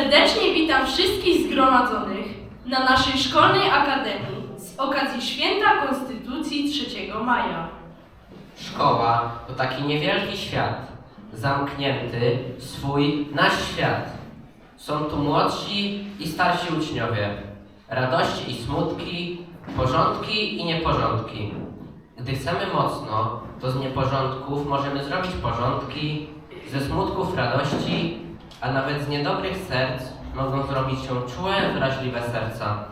Serdecznie witam wszystkich zgromadzonych na naszej szkolnej akademii z okazji Święta Konstytucji 3 maja. Szkoła to taki niewielki świat, zamknięty swój nasz świat. Są tu młodsi i starsi uczniowie, radości i smutki, porządki i nieporządki. Gdy chcemy mocno, to z nieporządków możemy zrobić porządki, ze smutków radości, a nawet z niedobrych serc mogą zrobić się czułe, wrażliwe serca.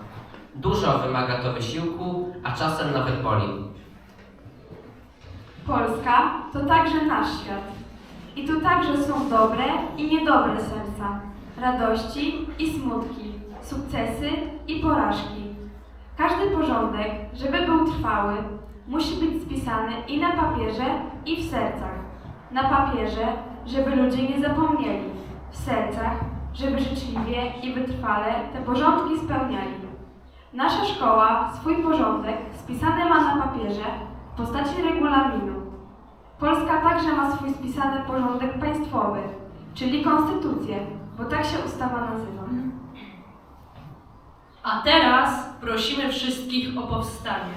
Dużo wymaga to wysiłku, a czasem nawet boli. Polska to także nasz świat. I tu także są dobre i niedobre serca, radości i smutki, sukcesy i porażki. Każdy porządek, żeby był trwały, musi być spisany i na papierze, i w sercach. Na papierze, żeby ludzie nie zapomnieli, w sercach, żeby życzliwie i wytrwale te porządki spełniali. Nasza szkoła swój porządek spisany ma na papierze w postaci regulaminu. Polska także ma swój spisany porządek państwowy, czyli konstytucję, bo tak się ustawa nazywa. A teraz prosimy wszystkich o powstanie.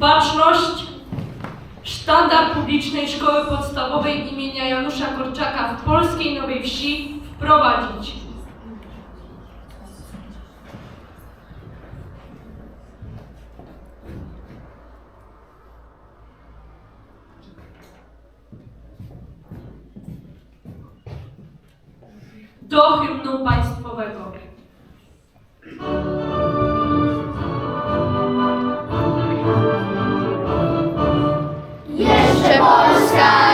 Baczność! Sztandar publicznej szkoły podstawowej imienia Janusza Korczaka w polskiej Nowej Wsi wprowadzić. Do hymnu państwowego. Jeszcze Polska nie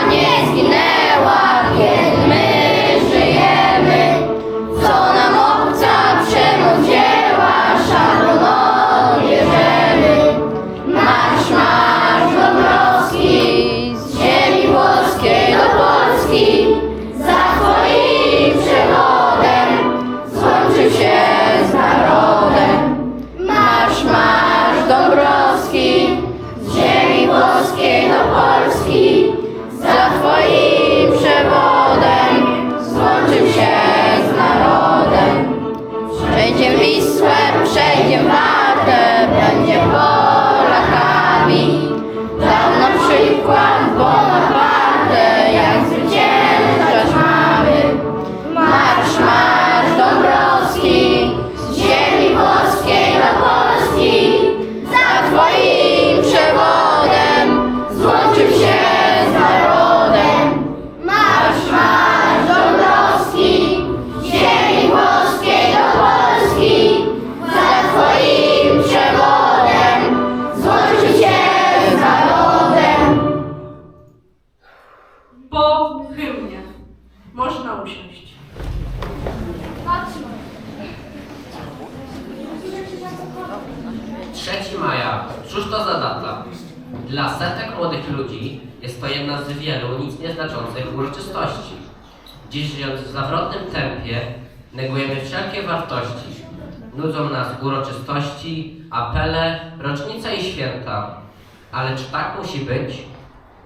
Dla setek młodych ludzi jest to jedna z wielu nic nieznaczących uroczystości. Dziś żyjąc w zawrotnym tempie, negujemy wszelkie wartości. Nudzą nas uroczystości, apele, rocznice i święta. Ale czy tak musi być?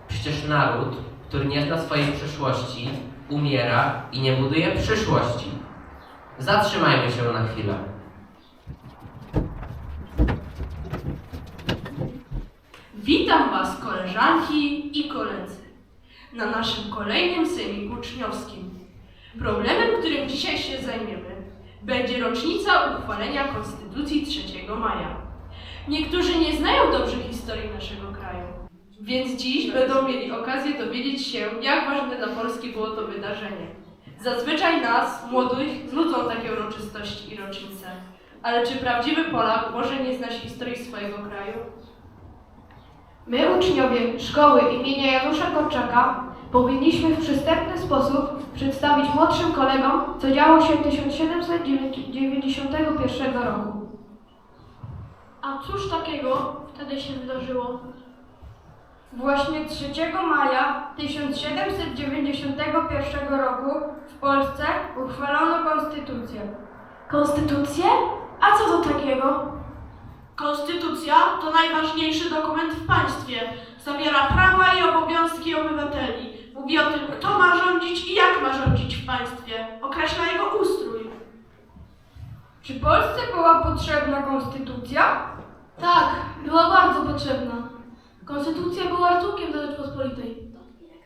Przecież naród, który nie zna swojej przyszłości, umiera i nie buduje przyszłości. Zatrzymajmy się na chwilę. Witam Was, koleżanki i koledzy, na naszym kolejnym sejmiku uczniowskim. Problemem, którym dzisiaj się zajmiemy, będzie rocznica uchwalenia Konstytucji 3 maja. Niektórzy nie znają dobrze historii naszego kraju, więc dziś będą mieli okazję dowiedzieć się, jak ważne dla Polski było to wydarzenie. Zazwyczaj nas, młodych, nudzą takie uroczystości i rocznice. Ale czy prawdziwy Polak może nie znać historii swojego kraju? My, uczniowie szkoły imienia Janusza Korczaka, powinniśmy w przystępny sposób przedstawić młodszym kolegom, co działo się 1791 roku. A cóż takiego wtedy się wydarzyło? Właśnie 3 maja 1791 roku w Polsce uchwalono konstytucję. Konstytucję? A co to takiego? Konstytucja to najważniejszy dokument w państwie. Zawiera prawa i obowiązki obywateli. Mówi o tym, kto ma rządzić i jak ma rządzić w państwie. Określa jego ustrój. Czy Polsce była potrzebna konstytucja? Tak, była bardzo potrzebna. Konstytucja była ratukiem dla Rzeczpospolitej.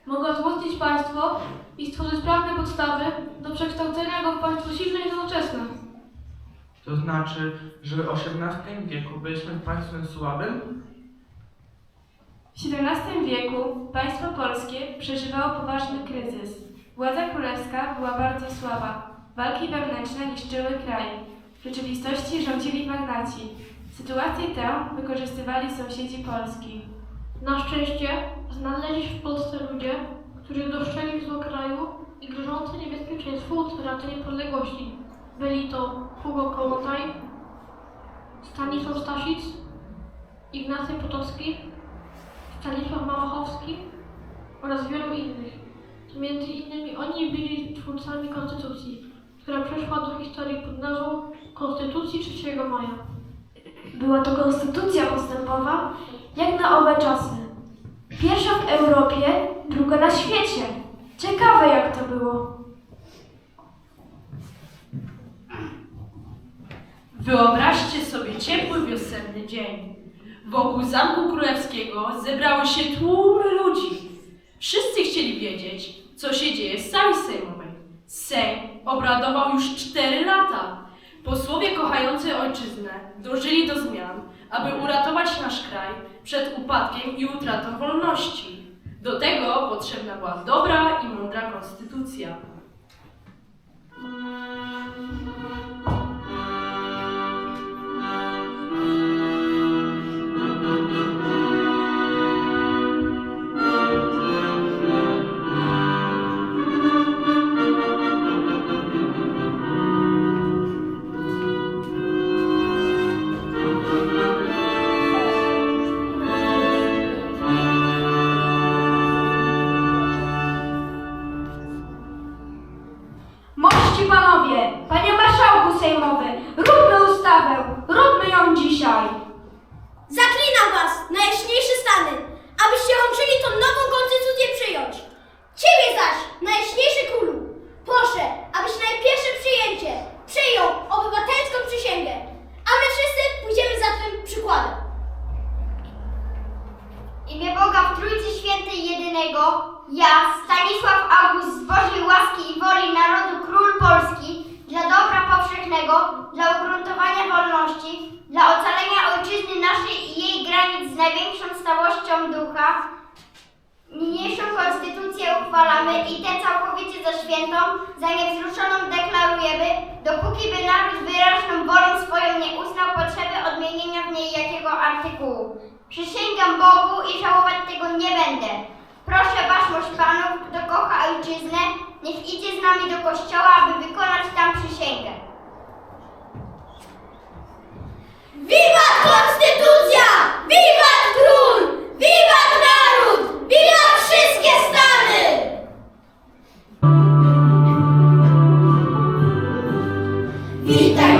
Mogła wzmocnić państwo i stworzyć prawne podstawy do przekształcenia go w państwo silne i nowoczesne. To znaczy, że w XVIII wieku byliśmy państwem słabym? W XVII wieku państwo polskie przeżywało poważny kryzys. Władza królewska była bardzo słaba. Walki wewnętrzne niszczyły kraj. W rzeczywistości rządzili magnaci. Sytuację tę wykorzystywali sąsiedzi Polski. Na szczęście znaleźli się w Polsce ludzie, którzy dostrzegli zło kraju i grożące niebezpieczeństwo utraty niepodległości. Byli to Hugo Kołłątaj, Stanisław Staszic, Ignacy Potocki, Stanisław Małachowski oraz wielu innych. Między innymi oni byli twórcami Konstytucji, która przeszła do historii pod nazwą Konstytucji 3 maja. Była to konstytucja postępowa, jak na owe czasy. Pierwsza w Europie, druga na świecie. Ciekawe jak to było. Wyobraźcie sobie ciepły wiosenny dzień. Wokół Zamku Królewskiego zebrały się tłumy ludzi. Wszyscy chcieli wiedzieć, co się dzieje w sali sejmowej. Sejm obradował już cztery lata. Posłowie kochający ojczyznę dążyli do zmian, aby uratować nasz kraj przed upadkiem i utratą wolności. Do tego potrzebna była dobra i mądra konstytucja. Dla ocalenia ojczyzny naszej i jej granic z największą stałością ducha, niniejszą konstytucję uchwalamy i tę całkowicie za świętą, za niewzruszoną deklarujemy, dopóki by naród wyraźną wolą swoją nie uznał potrzeby odmienienia w niej jakiego artykułu. Przysięgam Bogu i żałować tego nie będę. Proszę waszmość panów, kto kocha ojczyznę, niech idzie z nami do kościoła, aby wykonać tam przysięgę. Wiwat Konstytucja! Wiwat Król! Wiwat Naród! Wiwat wszystkie stany! Witaj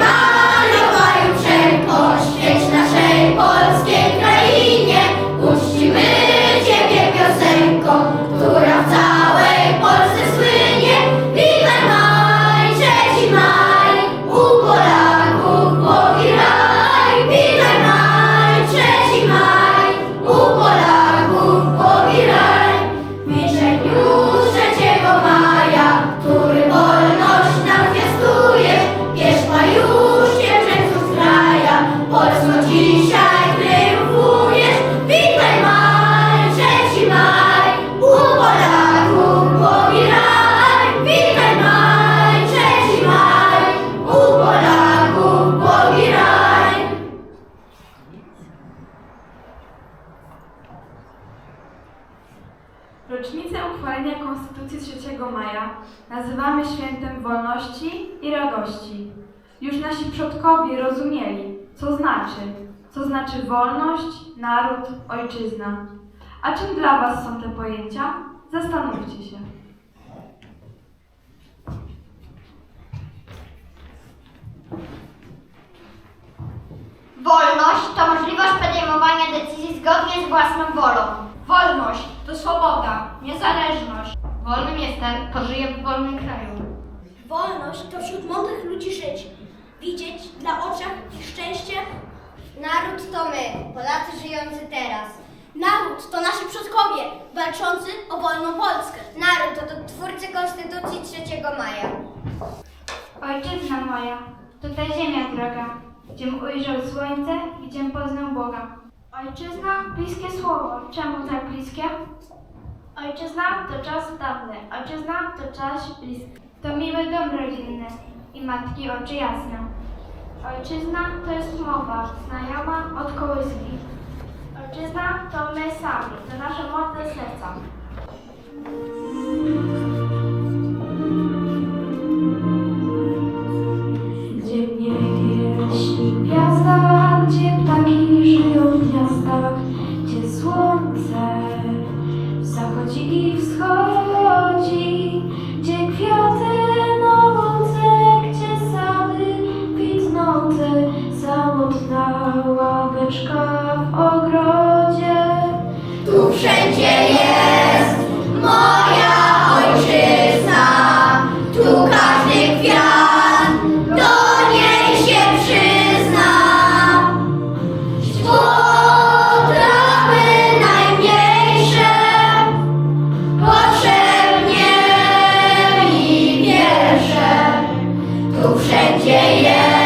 Już nasi przodkowie rozumieli, co znaczy, co znaczy wolność, naród, ojczyzna. A czym dla Was są te pojęcia? Zastanówcie się. Wolność to możliwość podejmowania decyzji zgodnie z własną wolą. Wolność to swoboda, niezależność. Wolnym jest ten, kto żyje w wolnym kraju. Wolność to wśród mądrych ludzi żyć, widzieć dla oczach ich szczęście. Naród to Polacy żyjący teraz. Naród to nasi przodkowie, walczący o wolną Polskę. Naród to, to twórcy Konstytucji 3 maja. Ojczyzna moja, to ta ziemia droga, gdziem ujrzał słońce, gdziem poznał Boga. Ojczyzna, bliskie słowo, czemu tak bliskie? Ojczyzna to czas dawny, ojczyzna to czas bliski. To miły dom rodzinny i matki oczy jasne. Ojczyzna to jest mowa, znajoma od kołyski. Ojczyzna to my sami, to nasze młode serca. Tu wszędzie jest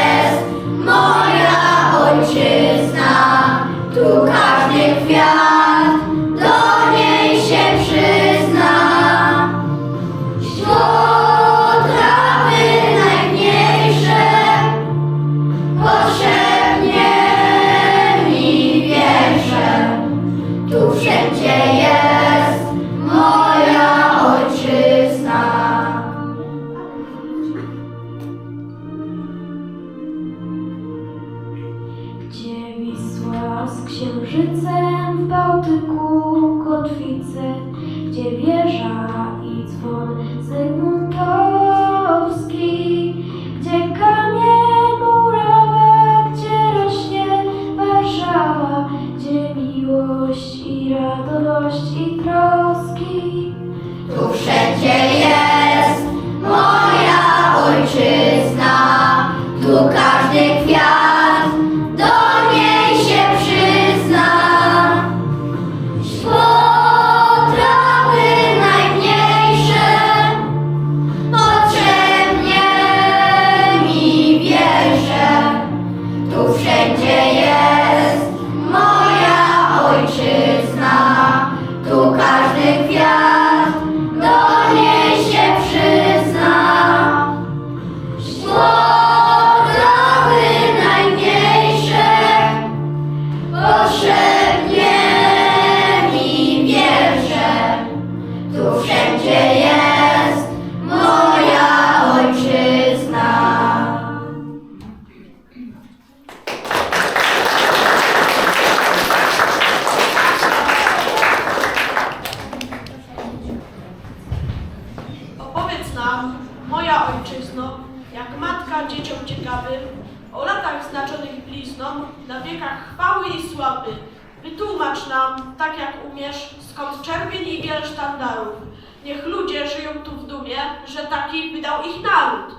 że taki wydał ich naród.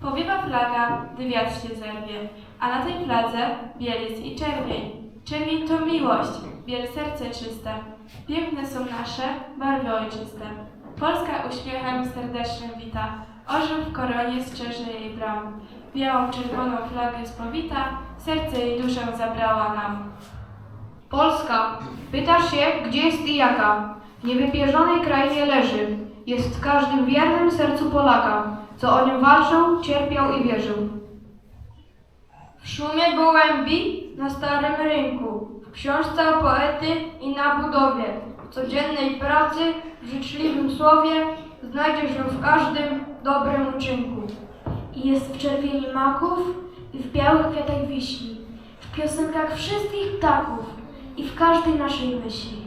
Powiewa flaga, gdy wiatr się zerwie, a na tej fladze biel jest i czerwień. Czerwień to miłość, biel serce czyste. Piękne są nasze barwy ojczyste. Polska uśmiechem serdecznym wita, orzeł w koronie strzeże jej bram. Białą, czerwoną flagę spowita, serce i duszę zabrała nam. Polska, pytasz się, gdzie jest i jaka? W niewypierzonej krainie leży. Jest w każdym wiernym sercu Polaka, co o nią walczył, cierpiał i wierzył. W szumie gołębi na starym rynku, w książce o poety i na budowie, w codziennej pracy, w życzliwym słowie, znajdziesz ją w każdym dobrym uczynku. I jest w czerwieni maków i w białych kwiatach wiśni, w piosenkach wszystkich ptaków i w każdej naszej myśli.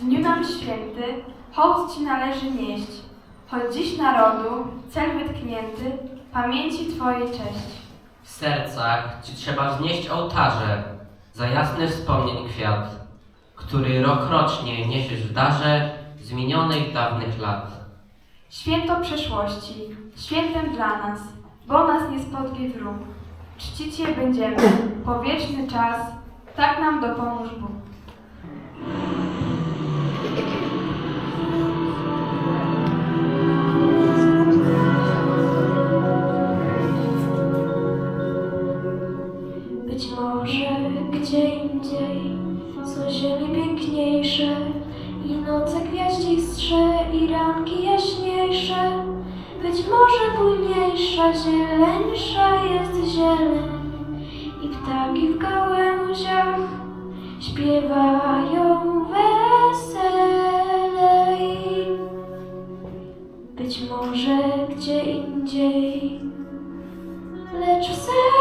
Dniu nam święty, hołd Ci należy nieść. Choć dziś narodu, cel wytknięty, pamięci Twojej cześć. W sercach ci trzeba wznieść ołtarze za jasny wspomnień kwiat, który rokrocznie niesiesz w darze z minionych dawnych lat. Święto przeszłości, świętem dla nas, bo nas nie spodwie wróg. Czcić je będziemy, po wieczny czas, tak nam dopomóż Bóg. Może bujniejsza, zieleńsza jest zieleń i ptaki w gałęziach śpiewają weselej. Być może gdzie indziej lecz w sercu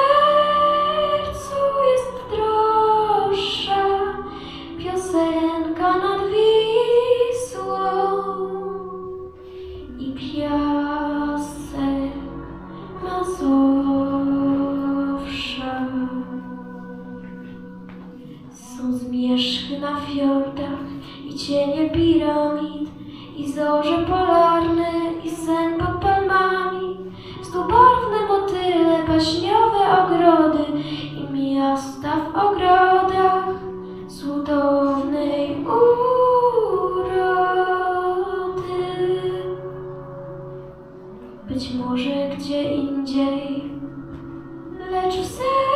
fiordach i cienie piramid i zorze polarne i sen pod palmami Stubarwne motyle, baśniowe ogrody i miasta w ogrodach cudownej urody. Być może gdzie indziej, lecz w sercu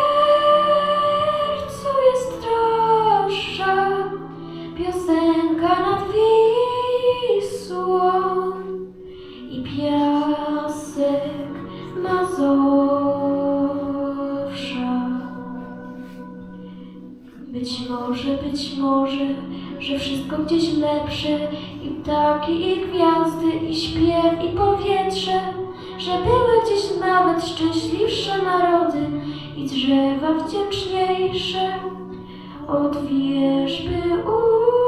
Być może, być może, że wszystko gdzieś lepsze i ptaki, i gwiazdy, i śpiew, i powietrze, że były gdzieś nawet szczęśliwsze narody i drzewa wdzięczniejsze od wierzby u.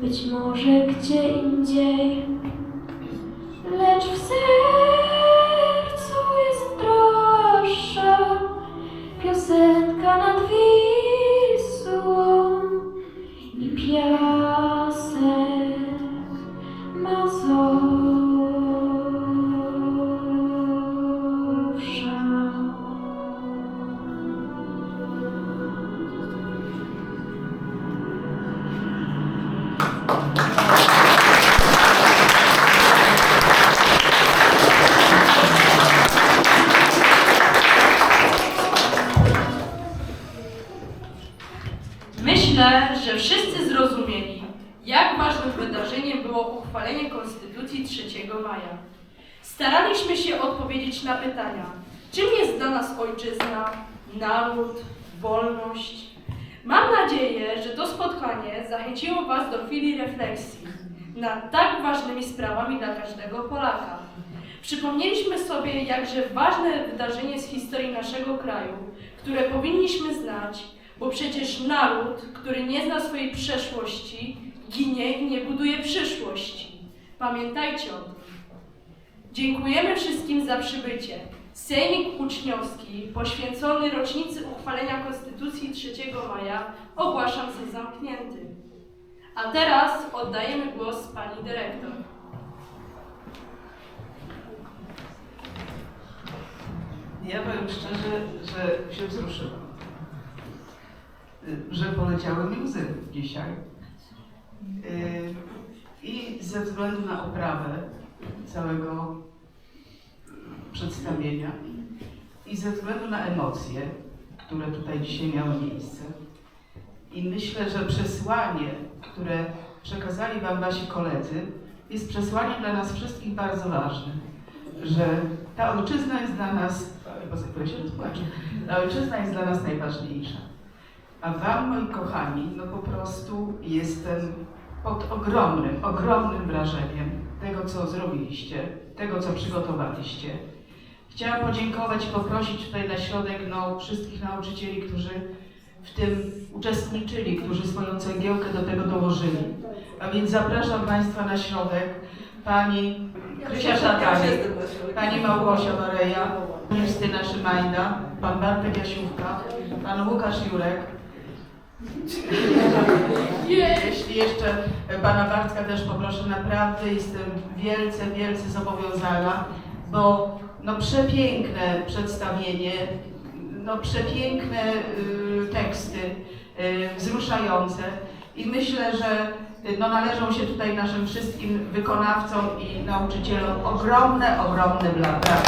Być może gdzie indziej, lecz w sercu tak ważnymi sprawami dla każdego Polaka. Przypomnieliśmy sobie jakże ważne wydarzenie z historii naszego kraju, które powinniśmy znać, bo przecież naród, który nie zna swojej przeszłości, ginie i nie buduje przyszłości. Pamiętajcie o tym. Dziękujemy wszystkim za przybycie. Sejmik Uczniowski poświęcony rocznicy uchwalenia Konstytucji 3 maja ogłaszam za zamknięty. A teraz oddajemy głos pani dyrektor. Ja powiem szczerze, że się wzruszyłam. Że poleciały mi łzy dzisiaj. Y, I ze względu na oprawę całego przedstawienia i ze względu na emocje, które tutaj dzisiaj miały miejsce, I myślę, że przesłanie, które przekazali Wam Wasi koledzy, jest przesłaniem dla nas wszystkich bardzo ważne, że ta ojczyzna jest dla nas, bo się rozpłaczę, ta ojczyzna jest dla nas najważniejsza. A Wam, moi kochani, no po prostu jestem pod ogromnym, ogromnym wrażeniem tego, co zrobiliście, tego, co przygotowaliście. Chciałam podziękować i poprosić tutaj na środek no, wszystkich nauczycieli, którzy w tym uczestniczyli, którzy swoją cegiełkę do tego dołożyli. A więc zapraszam Państwa na środek. Pani Krysia Szatani, Pani Małgosia Mareja, Justyna Szymajda, Pan Bartek Jasiówka, Pan Łukasz Jurek. Jeśli jeszcze Pana Bartka też poproszę, naprawdę jestem wielce, wielce zobowiązana, bo no przepiękne przedstawienie, no przepiękne y, teksty, y, wzruszające i myślę, że y, no, należą się tutaj naszym wszystkim wykonawcom i nauczycielom ogromne, ogromne brawa.